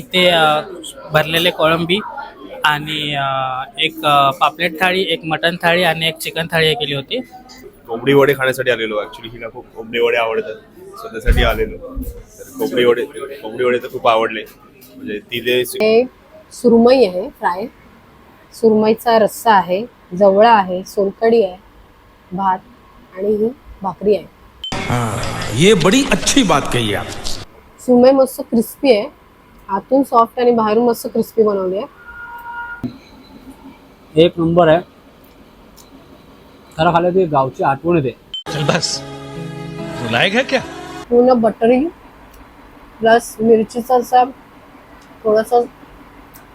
अ, भरलेले कोळंबी आणि एक पापलेट थाळी एक मटन थाळी आणि एक चिकन थाळी केली होती. कोंबडी वडे खाण्यासाठी आलेलो ऍक्च्युली हिला खूप कोंबडी वडे आवडतात. सो त्यासाठी आलेलो. तर कोंबडी वडे कोंबडी वडे तर खूप आवडले. म्हणजे तिथे हे सुरमई आहे फ्राय. सुरमईचा रस्सा आहे जवळा आहे सोलकडी आहे भात आणि ही भाकरी आहे. हाँ, ये बड़ी अच्छी बात कही आप. सुरमई मस्त क्रिस्पी आहे. आतून सॉफ्ट आणि बाहेरून मस्त क्रिस्पी बनवली आहे. एक नंबर आहे. खरं खाल्लं की गावची आठवण येते. चल बस. क्या? पूर्ण बटरी प्लस मिरचीचा असा थोडासा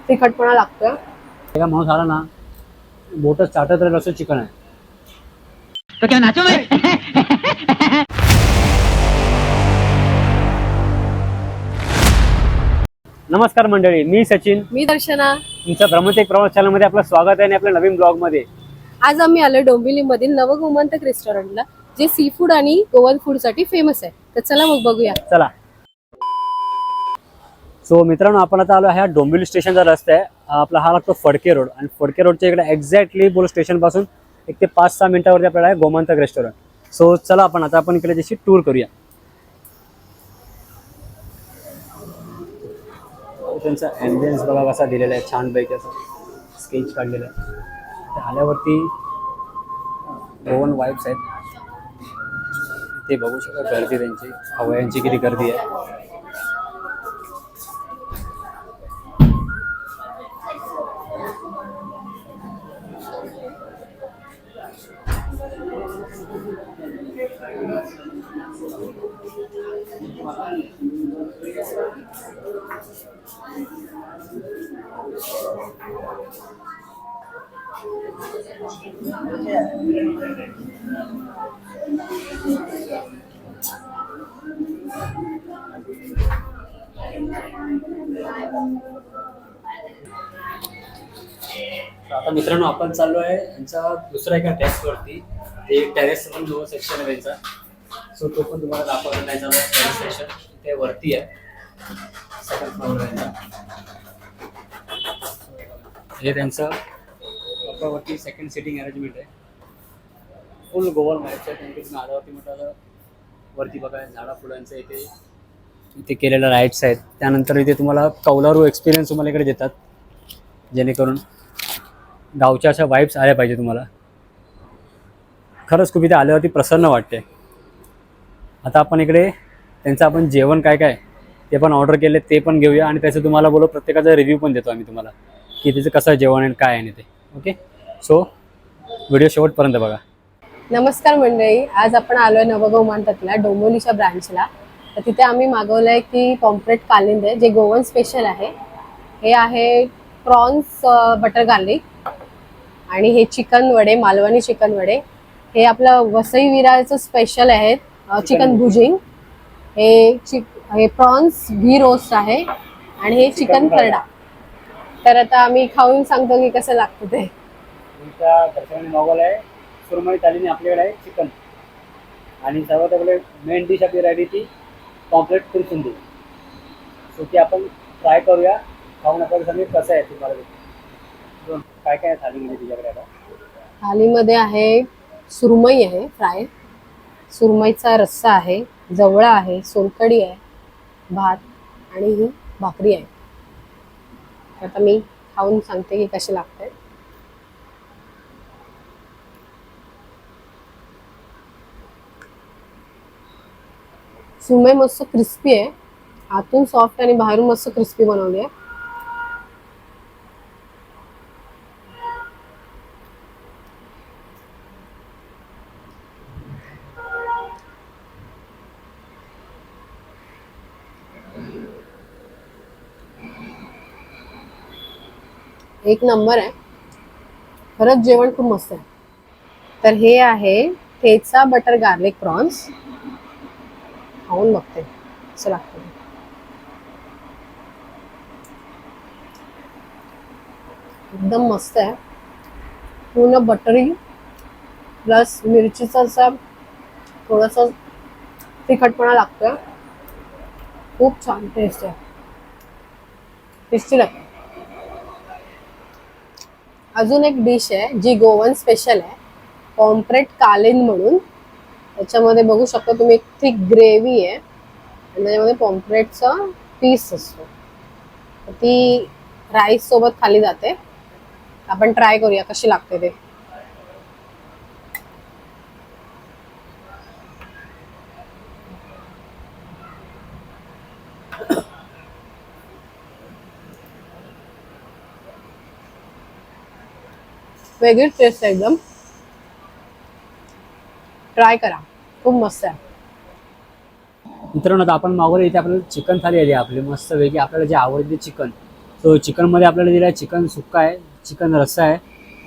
तिखटपणा लागतोय. एका माणूस आला ना बोटच चाटत राहील असं चिकन आहे. नमस्कार मंडळी मी सचिन. मी दर्शना. तुमच्या भ्रमतेक प्रवास चॅनलमध्ये आपलं स्वागत आहे आणि आपल्या नवीन ब्लॉगमध्ये. आज आम्ही आलो डोंबिवलीमधील नवगोमंतक रेस्टॉरंटला जे सी फूड आणि गोवन फूडसाठी फेमस आहे. तर चला मग बघूया. चला. सो मित्रांनो आपण आता आलो ह्या डोंबिवली स्टेशनचा रस्ता आहे. आपला हा लागतो फडके रोड. आणि फडके रोडच्या इकडे एक्झॅक्टली बोल स्टेशनपासून एक ते पाच सहा मिनिटावरती आपल्याला आहे गोमंतक रेस्टॉरंट सो चला आपण आता आपण इकडे जशी टूर करूया. त्यांचा ॲम्बियन्स बघा कसा दिलेला आहे छानपैकी असं स्केच काढलेलं आहे. ते आल्यावरती ओवन वाईब्स आहेत. ते बघू शकता गर्दी त्यांची हवयांची किती गर्दी आहे. आता मित्रांनो आपण चाललो आहे यांचा दुसरा एका टेस्टवरती ते टेरेस म्हणून दोन सेक्शन आहे त्यांचा. सो तो पण तुम्हाला दाखवला नाही झाला टेरेस सेक्शन ते वरती आहे. सेकंड फ्लोअर त्यांचा हे त्यांचं upper सेकंड सिटिंग अरेंजमेंट आहे. फुल गोवर व्हायचं आहे. त्यांनी तुम्ही आल्यावरती म्हटलं वरती बघा झाडा फुलांचं इथे इथे केलेल्या राईड्स आहेत. त्यानंतर इथे तुम्हाला कौलारू एक्सपिरियन्स तुम्हाला इकडे देतात. जेणेकरून गावच्या अशा वाईब्स आल्या पाहिजे तुम्हाला. खरंच खूप इथे आल्यावरती प्रसन्न वाटते. आता आपण इकडे त्यांचं आपण जेवण काय काय ते पण ऑर्डर केले ते पण घेऊया आणि त्याचं तुम्हाला बोलो प्रत्येकाचा रिव्ह्यू पण देतो आम्ही तुम्हाला. की त्याचं कसं जेवण आहे काय आहे ते. ओके सो व्हिडिओ शेवटपर्यंत बघा. नमस्कार मंडळी. आज आपण आलोय नवगोमंतकला डोंबिवलीच्या ब्रांचला. तर तिथे आम्ही मागवलंय की पॉम्प्रेट कालिंदे जे गोवन स्पेशल आहे हे आहे प्रॉन्स बटर गार्लिक आणि हे चिकन वडे मालवणी चिकन वडे. हे आपलं वसई विराचं स्पेशल आहे चिकन भुजिंग. हे चिक हे प्रॉन्स घी रोस्ट आहे आणि हे चिकन खरडा. तर आता आम्ही खाऊन सांगतो की कसं लागतं ते. तुमच्या मागवलं आहे सुरमई थालीने आपल्याकडे आहे चिकन. आणि सर्वात आपले मेन डिश आपली राहिली ती कॉम्प्लेट फुलसुंदी सो ती आपण ट्राय करूया. खाऊन आपल्याला सांगेल कसं आहे तुम्हाला. दोन काय काय थालीमध्ये तुझ्याकडे आता? थालीमध्ये आहे सुरमई आहे फ्राय. सुरमईचा रस्सा आहे जवळा आहे सोलकडी आहे भात आणि ही भाकरी आहे. आता मी खाऊन सांगते की कसे लागते. सुमय मस्त क्रिस्पी आहे. आतून सॉफ्ट आणि बाहेरून मस्त क्रिस्पी बनवली आहे. एक नंबर आहे. खरंच जेवण खूप मस्त आहे. तर हे आहे ठेचा बटर गार्लिक प्रॉन्स. खाऊन बघते. असं लागतं एकदम मस्त आहे. पूर्ण बटरी प्लस मिरचीचा असा थोडासा तिखटपणा लागतोय. खूप छान टेस्ट आहे. टेस्टी लागते अजून एक डिश आहे जी गोवन स्पेशल आहे. पॉम्प्रेट कालीन म्हणून. त्याच्यामध्ये बघू शकता तुम्ही एक थिक ग्रेव्ही आहे. आणि त्याच्यामध्ये पॉम्प्रेटचा पीस असतो. ती राईस सोबत खाली जाते. आपण ट्राय करूया कशी लागते ते. वेगळी टेस्ट आहे एकदम. ट्राय करा. खूप मस्त आहे. मित्रांनो आता आपण मागवलं इथे आपल्याला चिकन थाली आली आपली. मस्त वेगळी आपल्याला जे आवडते चिकन सो चिकनमध्ये आपल्याला दिलं आहे चिकन सुक्का आहे चिकन रस्सा आहे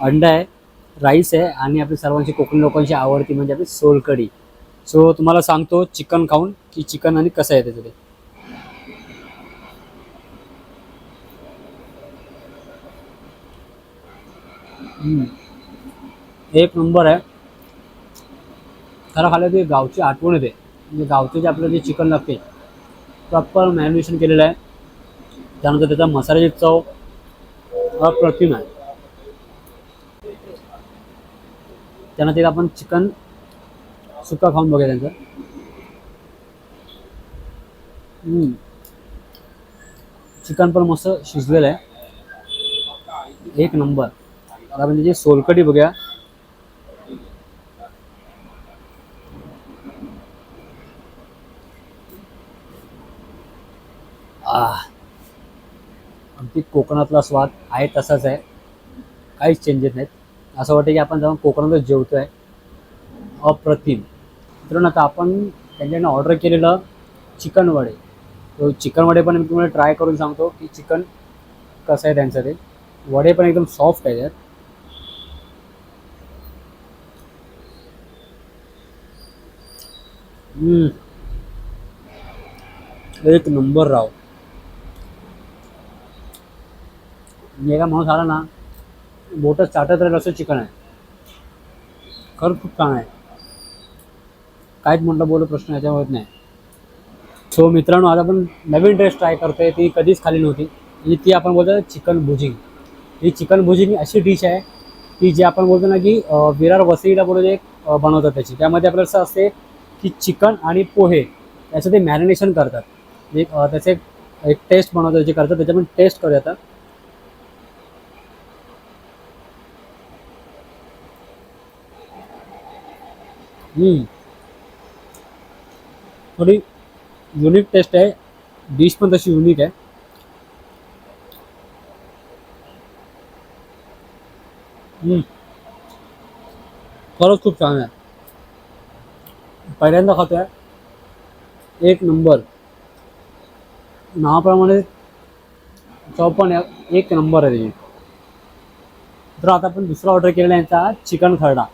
अंडा आहे राईस आहे आणि आपली सर्वांची कोकणी लोकांची आवडती म्हणजे आपली सोलकढी. सो तुम्हाला सांगतो चिकन खाऊन की चिकन आणि कसं आहे त्याचं ते. एक नंबर आहे. खरं खाल्लं ते गावची आठवण येते. म्हणजे गावचे जे आपलं जे चिकन लागते प्रॉपर मॅरिनेशन केलेलं आहे. त्यानंतर त्याचा मसाल्याची चव अप्रतिम आहे. त्यानंतर आपण चिकन सुका खाऊन बघूया त्यांचं. चिकन पण मस्त शिजलेलं आहे. एक नंबर. आता आपण त्याची सोलकढी बघूया. अगदी कोकणातला स्वाद आहे तसाच आहे. काहीच चेंजेस नाहीत. असं वाटतं की आपण जाऊन कोकणातच जेवतो आहे अप्रतिम. मित्रांनो आता आपण त्यांच्याकडनं ऑर्डर केलेलं चिकन वडे. तो चिकन वडे पण मी तुम्हाला ट्राय करून सांगतो की चिकन कसं आहे त्यांचं ते. वडे पण एकदम सॉफ्ट आहे यात हम्म. एक नंबर राव. मी एका माणूस आला ना बोटं चाटत राहील असं चिकन आहे. खर खूप छान आहे. काहीच म्हटलं बोलू प्रश्न याच्यावर होत नाही. सो मित्रांनो आज आपण नवीन ड्रेस ट्राय करतोय. ती कधीच खाली नव्हती. आणि ती आपण बोलतो चिकन भुजिंग. ही चिकन भुजिंग ही अशी डिश आहे की जी आपण बोलतो ना की विरार वसईला बोलतो एक बनवतात त्याची. त्यामध्ये आपल्याला असं असते की चिकन आणि पोहे याचं ते मॅरिनेशन करतात. एक त्याचं त्याचे एक एक टेस्ट बनवतात जे करतात त्याच्यामध्ये टेस्ट करूया आता. हम्म. थोडी युनिक टेस्ट आहे. डिश पण तशी युनिक आहे. हम्म. खरंच खूप छान आहे. पहिल्यांदा खातोय. एक नंबर. नावाप्रमाणे चव पण एक नंबर आहे त्याची. तर आता आपण दुसरा ऑर्डर केलेला आहे त्यांचा चिकन खरडा.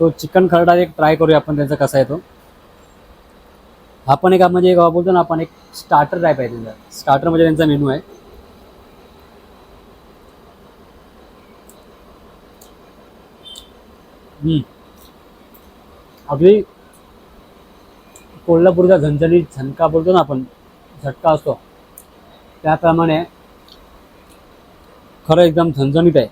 सो चिकन खरडा एक ट्राय करूया आपण त्यांचा कसा आहे तो. हा पण एक म्हणजे एक बोलतो ना आपण एक स्टार्टर टाईप आहे त्यांचा. स्टार्टर म्हणजे त्यांचा मेनू आहे. हम्म. अगदी कोल्हापूरचा झणझणीत झणका बोलतो ना आपण झटका असतो. त्याप्रमाणे खरं एकदम झणझणीत आहे.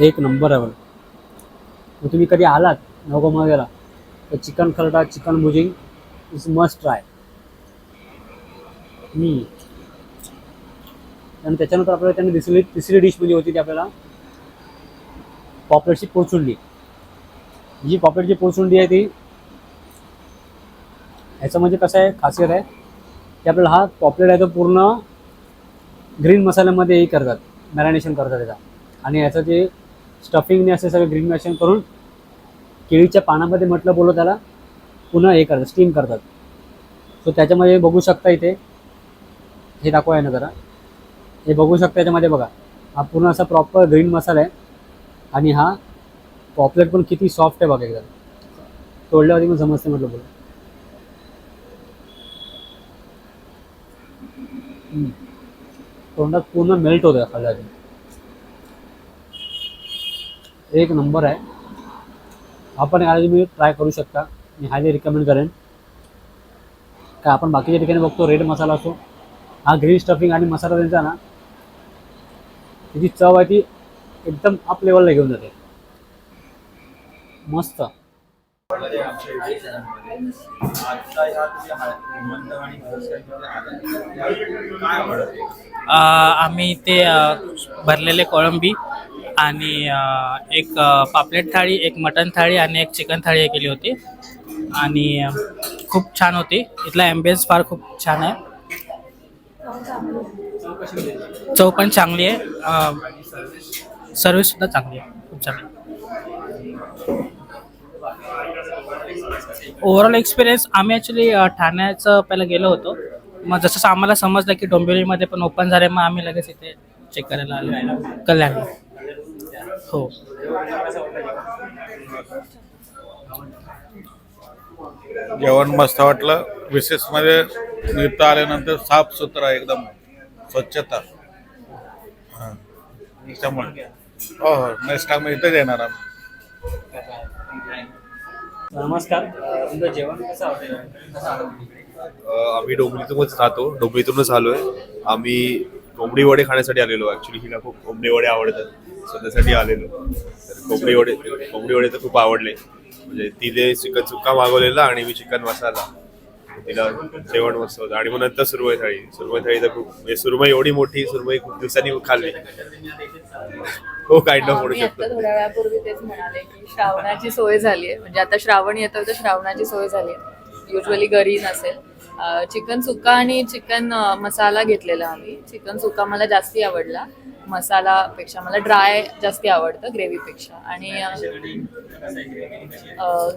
एक नंबर आहे मग तुम्ही कधी आलात? नवगोमागेला तर chicken kharda chicken bhujing is must try आणि त्याच्यानंतर आपल्याला त्यांनी दिसली तिसरी डिश म्हणजे होती ती आपल्याला पॉपलेटची पोचुंडी जी पॉपलेटची पोचुंडी आहे ती. ह्याचं म्हणजे कसं आहे खासियत आहे की आपल्याला हा पॉपलेट आहे तो पूर्ण ग्रीन मसाल्यामध्ये हे करतात मॅरिनेशन करतात त्याचा आणि याचं जे स्टफिंगने असे सगळं ग्रीन मॅशन करून केळीच्या पानामध्ये म्हटलं बोललं त्याला पुन्हा हे करतात स्टीम करतात. सो त्याच्यामध्ये बघू शकता इथे हे दाखवा आहे ना जरा. हे बघू शकता याच्यामध्ये बघा हा पूर्ण असा प्रॉपर ग्रीन मसाला आहे. आणि हा पॉपलेट पण किती सॉफ्ट आहे बघा एकदा. तोडल्यावरती पण समजते म्हटलं बोला तोंडात पूर्ण मेल्ट होतं खाल्ल्याने एक नंबर आहे. आपण याला मी ट्राय करू शकता. मी हायली रिकमेंड करेन. काय आपण बाकीच्या ठिकाणी बघतो रेड मसाला असो. हा ग्रीन स्टफिंग आणि मसाला त्यांचा ना त्याची चव आहे ती एकदम अप लेवलला घेऊन जाते. मस्त. आम्ही ते भरलेले कोळंबी आणि एक पापलेट थाळी एक मटन थाळी आणि एक चिकन थाळी केली होती. आणि खूप छान होती. इथला ॲम्बियन्स फार खूप छान आहे. चव पण चांगली आहे. सर्विससुद्धा चांगली आहे. खूप चांगली ओव्हरऑल एक्सपिरियन्स आम्ही ॲक्च्युली ठाण्याचं पहिलं गेलो होतो. मग जसं आम्हाला समजलं की डोंबिवलीमध्ये पण ओपन झाले मग आम्ही लगेच इथे चेक करायला आलो. कल्याण. हो. जेवण मस्त वाटलं. विशेषमध्ये इथं आल्यानंतर साफ सुथरा एकदम स्वच्छता. हा. त्याच्यामुळे हो हो. नेक्स्ट टाइम इथेच येणार आम्ही. नमस्कार. तुमचं जेवण कसं आवडेल? आम्ही डोंबलीतूनच राहतो डोंबलीतूनच आलोय. आम्ही कोंबडी वडे खाण्यासाठी आलेलो. ऍक्च्युली हिला खूप कोंबडी वडे आवडतात. सो त्यासाठी आलेलो. तर कोंबडी वडे कोंबडी वडे तर खूप आवडले. म्हणजे तिने चिकन सुक्का मागवलेला आणि मी चिकन मसाला. तिला जेवण मस्त होतं. आणि मग नंतर सुरमई थाळी. सुरमई थाळी तर खूप म्हणजे सुरमई एवढी मोठी सुरमई खूप दिवसांनी खाल्ली. हो काइंड ऑफ म्हणू आता शकतो. थोड्या वेळापूर्वी तेच म्हणाले की श्रावणाची सोय झाली आहे. म्हणजे आता श्रावण येतोय तर श्रावणाची सोय झाली आहे. युजली घरी नसेल. चिकन सुक्का आणि चिकन मसाला घेतलेला आम्ही. चिकन सुक्का मला जास्ती आवडला. मसालापेक्षा मला ड्राय जास्ती आवडतं ग्रेव्हीपेक्षा आणि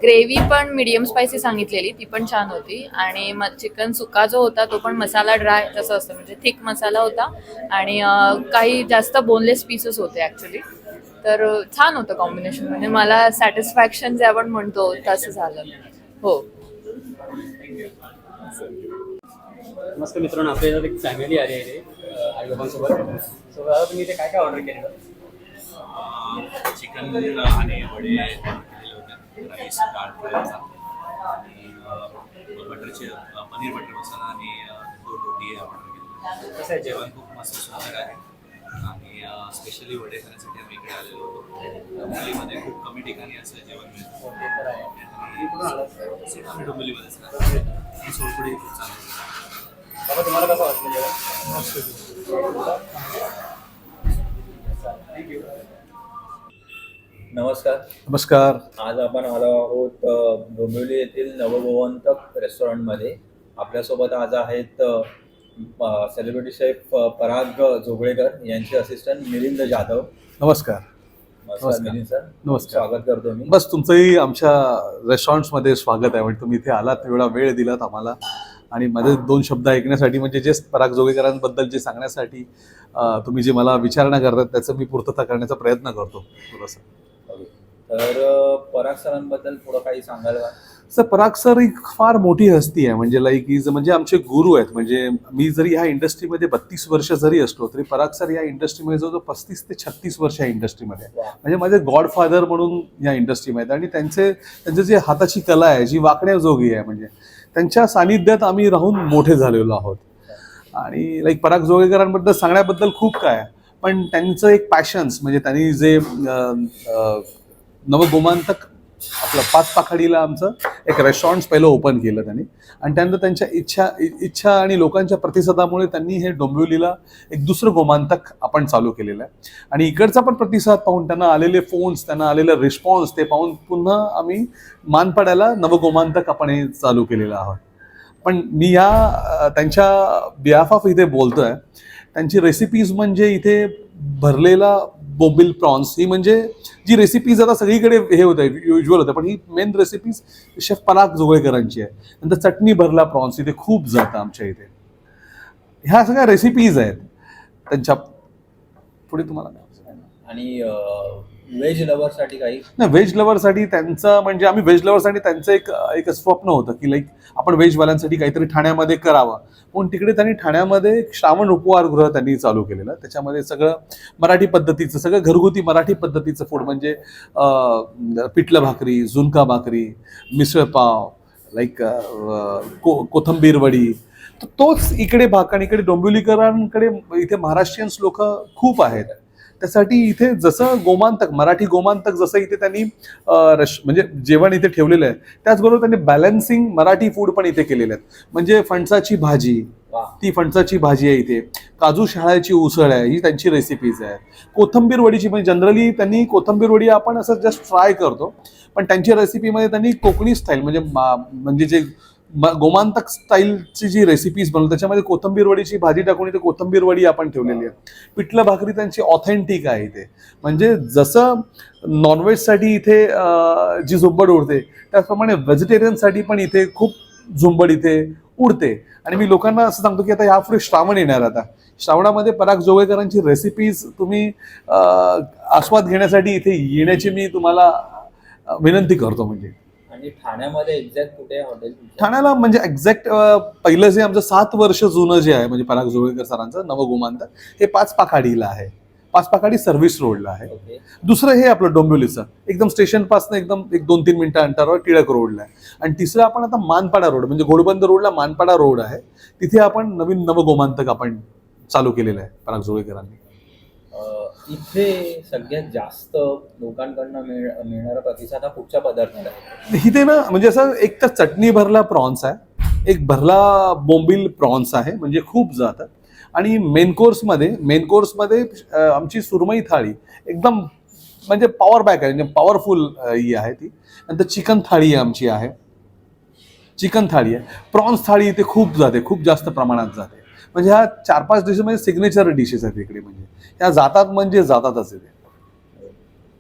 ग्रेव्ही पण मीडियम स्पायसी सांगितलेली ती पण छान होती. आणि मग चिकन सुका जो होता तो पण मसाला ड्राय तसं असतं. म्हणजे थिक मसाला होता. आणि काही जास्त बोनलेस पीसेस होते ॲक्च्युली तर छान होतं कॉम्बिनेशन म्हणजे मला सॅटिस्फॅक्शन जे आपण म्हणतो तसं झालं. हो. नमस्कार मित्रांनो आपल्या एक फॅमिली आली आहे. आई बाबांसोबत सो दादा तुम्ही इथे काय काय ऑर्डर केलेलं चिकन आणि वडे केलेले होते राईस डाळ फ्राय होता आणि बटरचे पनीर बटर मसाला आणि दोन रोटी ऑर्डर केली कसं आहे जेवण? खूप मस्त सुंदर आहे. आणि स्पेशली वडे खाण्यासाठी आम्ही इकडे आलेलो होतो डोंबिवलीमध्ये खूप कमी ठिकाणी असं जेवण मिळतं. आलात? आणि डोंबिवलीमध्येच राहतो. सोलपुडी खूप चांगली बाबा तुम्हाला कसं वाटलं जेवण थँक्यू नमस्कार. नमस्कार. आज आपण आलो आहोत डोंबिवली येथील नवभवंतक रेस्टॉरंटमध्ये आपल्यासोबत आज आहेत सेलिब्रिटी शेफ पराग जोगळेकर यांचे असिस्टंट मिलिंद जाधव. नमस्कार. नमस्कार नमस्कार. मिलिंद सर नमस्कार. स्वागत करतो मी. बस तुमचंही आमच्या रेस्टॉरंट्समध्ये स्वागत आहे. म्हणजे तुम्ही इथे आलात एवढा वेळ दिलात आम्हाला. आणि माझे दोन शब्द ऐकण्यासाठी म्हणजे जे पराग जोगेकरांबद्दल जे सांगण्यासाठी तुम्ही जे मला विचारणा करतात त्याचं मी पूर्तता करण्याचा प्रयत्न करतो. थोडंसं. तर पराग सरांबद्दल थोडं काही सांगाल का? सर पराग सर एक फार मोठी हस्ती आहे. म्हणजे लाईक इज म्हणजे आमचे गुरु आहेत. म्हणजे मी जरी ह्या इंडस्ट्रीमध्ये बत्तीस वर्ष जरी असलो तरी पराग सर या इंडस्ट्रीमध्ये जवळजवळ पस्तीस ते छत्तीस वर्ष या इंडस्ट्रीमध्ये. म्हणजे माझे गॉडफादर म्हणून या इंडस्ट्रीमध्ये आणि त्यांचे त्यांचे जे हाताची कला आहे जी वाकण्याजोगी आहे म्हणजे त्यांच्या सानिध्यात आम्ही राहून मोठे झालेलो आहोत. आणि लाईक पराग जोगेकरांबद्दल सांगण्याबद्दल खूप काय पण त्यांचं एक पॅशन्स म्हणजे त्यांनी जे नवगोमांतक आपलं पाच पाखाडीला आमचं एक रेस्टॉरंट पहिलं ओपन केलं त्यांनी. आणि त्यानंतर त्यांच्या इच्छा इ- इच्छा आणि लोकांच्या प्रतिसादामुळे त्यांनी हे डोंबिवलीला एक दुसरं गोमांतक आपण चालू केलेलं आहे. आणि इकडचा पण प्रतिसाद पाहून त्यांना आलेले फोन्स त्यांना आलेला रिस्पॉन्स ते पाहून पुन्हा आम्ही मानपाड्याला नवगोमांतक आपण हे चालू केलेलं आहोत. पण मी या त्यांच्या बिहाफ ऑफ इथे बोलतोय. त्यांची रेसिपीज म्हणजे इथे भरलेला बोबिल प्रॉन्स ही म्हणजे जी रेसिपीज आता सगळीकडे हे होतं युजल होतं पण ही मेन रेसिपीज शेफ पराग जोगळेकरांची आहे. नंतर चटणी भरला प्रॉन्स इथे खूप जातं आमच्या इथे. ह्या सगळ्या रेसिपीज आहेत. त्यांच्या पुढे तुम्हाला आणि व्हेज लवरसाठी काही? नाही व्हेज लवरसाठी त्यांचं म्हणजे आम्ही व्हेज लव्हरसाठी त्यांचं एक एक स्वप्न होतं की लाईक आपण व्हेजवाल्यांसाठी काहीतरी ठाण्यामध्ये करावं. पण तिकडे त्यांनी ठाण्यामध्ये एक श्रावण उपहारगृह त्यांनी चालू केलेलं. त्याच्यामध्ये सगळं मराठी पद्धतीचं सगळं घरगुती मराठी पद्धतीचं फूड म्हणजे पिठलं भाकरी झुणका भाकरी मिसळपाव लाईक को कोथंबीर वडी. तर तोच इकडे भाग आणि इकडे डोंबिवलीकरांकडे इथे महाराष्ट्रीयन्स लोक खूप आहेत. त्यासाठी इथे जसं गोमांतक मराठी गोमांतक जसं इथे त्यांनी रश म्हणजे जेवण इथे ठेवलेलं आहे त्याचबरोबर त्यांनी बॅलन्सिंग मराठी फूड पण इथे केलेले आहेत. म्हणजे फणसाची भाजी ती फणसाची भाजी आहे इथे. काजू शहाळ्याची उसळ आहे ही त्यांची रेसिपीज आहे. कोथंबीर वडीची म्हणजे जनरली त्यांनी कोथंबीर वडी आपण असं जस्ट फ्राय करतो. पण त्यांच्या रेसिपीमध्ये त्यांनी कोकणी स्टाईल म्हणजे मा- म्हणजे जे गोमांतक स्टाईलची जी रेसिपीज बनवली त्याच्यामध्ये कोथंबीर वडीची भाजी टाकून इथे कोथंबीर वडी आपण ठेवलेली आहे. पिठलं भाकरी त्यांची ऑथेंटिक आहे इथे. म्हणजे जसं नॉनव्हेजसाठी इथे जी झुंबड उडते त्याचप्रमाणे व्हेजिटेरियनसाठी पण इथे खूप झुंबड इथे उडते. आणि मी लोकांना असं सांगतो की आता यापुढे श्रावण येणार आता. श्रावणामध्ये पराग जोगेकरांची रेसिपीज तुम्ही आस्वाद घेण्यासाठी इथे येण्याची मी तुम्हाला विनंती करतो म्हणजे. आणि ठाण्यामध्ये एक्झॅक्ट कुठे हॉटेल ठाण्याला म्हणजे एक्झॅक्ट पहिलं जे आमचं सात वर्ष जुनं जे आहे म्हणजे पराग जोगेकर सरांचं नवगोमांत हे पाच पाखाडीला आहे. पाच पाखाडी सर्व्हिस रोडला आहे. दुसरं हे आपलं डोंबिवलीचं. एकदम स्टेशनपासून एकदम एक दोन तीन मिनिटं अंतरावर टिळक रोडला आहे. आणि तिसरं आपण आता मानपाडा रोड म्हणजे घोडबंद रोडला मानपाडा रोड आहे. तिथे आपण नवीन नवगोमांतक आपण चालू केलेलं आहे पराग जोगेकरांनी अं, इथे सगळ्यात जास्त लोकांकडनं मिळ मिळणारा प्रतिसाद हा कुठच्या पदार्थाला आहे? इथे ना म्हणजे असं एक तर चटणी भरला प्रॉन्स आहे एक भरला बोंबील प्रॉन्स आहे म्हणजे खूप जातात. आणि मेन कोर्समध्ये मेन कोर्समध्ये आमची सुरमई थाळी एकदम म्हणजे पॉवर बॅक आहे म्हणजे पॉवरफुल ही आहे ती. नंतर चिकन थाळी आमची आहे. चिकन थाळी आहे. प्रॉन्स थाळी इथे खूप जाते खूप जास्त प्रमाणात जाते. म्हणजे ह्या चार पाच डिशेसमध्ये सिग्नेचर डिशेस आहेत इकडे म्हणजे. ह्या जातात म्हणजे जातातच इथे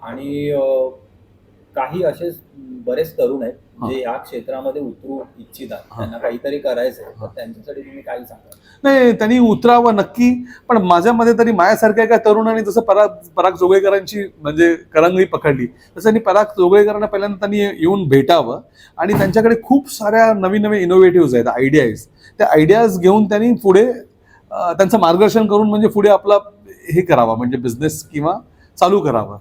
आणि काही असे बरेच तरुण आहेत. जे या क्षेत्रामध्ये उतरू इच्छितात. त्यांना काहीतरी करायचं आहे त्यांच्यासाठी तुम्ही काय सांगा. नाही त्यांनी उतरावं नक्की. पण माझ्या मध्ये तरी माझ्यासारख्या एका तरुणाने जसं पराग पराग जोगळेकरांची म्हणजे करंगळी पकडली तसं त्यांनी पराग जोगळेकरांना पहिल्यांदा त्यांनी येऊन भेटावं. आणि त्यांच्याकडे खूप साऱ्या नवीन नवीन इनोव्हेटिव्ह आहेत आयडियाज त्या आयडियाज घेऊन त्यांनी पुढे त्यांचं मार्गदर्शन करून म्हणजे पुढे आपला हे करावा म्हणजे बिझनेस किंवा चालू करावा.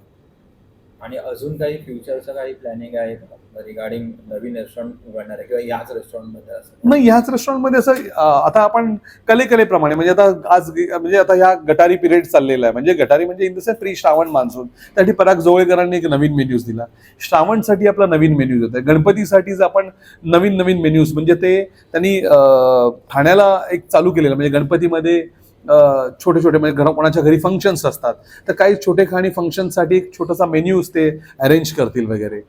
आणि अजून काही फ्युचरचं काही प्लॅनिंग आहे रिगार्डिंग नवीन रेस्टॉरंट उघडणार आहे किंवा याच रेस्टॉरंटमध्ये असं नाही ह्याच रेस्टॉरंटमध्ये असं आता आपण कलेकलेप्रमाणे म्हणजे आता आज म्हणजे आता ह्या गटारी पिरियड चाललेला आहे. म्हणजे गटारी म्हणजे in the sense pre Shravan monsoon. त्यासाठी पराग जोळेकरांनी एक नवीन मेन्यूज दिला. श्रावणसाठी आपला नवीन मेन्यूज होता गणपतीसाठीच आपण नवीन नवीन मेन्यूज म्हणजे ते त्यांनी ठाण्याला एक चालू केलेलं म्हणजे गणपतीमध्ये छोटे छोटे म्हणजे घर कोणाच्या घरी फंक्शन्स असतात तर काही छोटे खाणी फंक्शनसाठी एक छोटासा मेन्यूज ते अरेंज करतील वगैरे.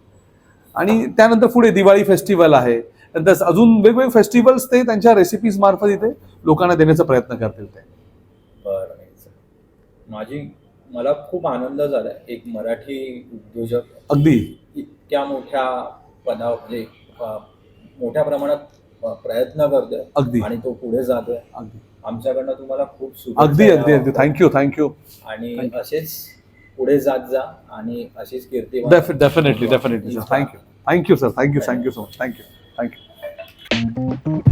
आणि त्यानंतर पुढे दिवाळी फेस्टिवल आहे. नंतर अजून वेगवेगळे फेस्टिवल्स ते त्यांच्या रेसिपीज मार्फत इथे लोकांना देण्याचा प्रयत्न करतील ते. बरं. माझी मला खूप आनंद झाला. एक मराठी उद्योजक अगदी. इतक्या मोठ्या पदा म्हणजे मोठ्या प्रमाणात प्रयत्न करतोय. अगदी. आणि तो पुढे जातोय. अगदी. आमच्याकडनं तुम्हाला खूप शुभेच्छा अगदी अगदी अगदी. थँक्यू थँक्यू आणि असेच पुढे जात जा आणि अशीच कीर्ती definitely definitely sir thank you thank you sir thank you thank you so much thank you thank you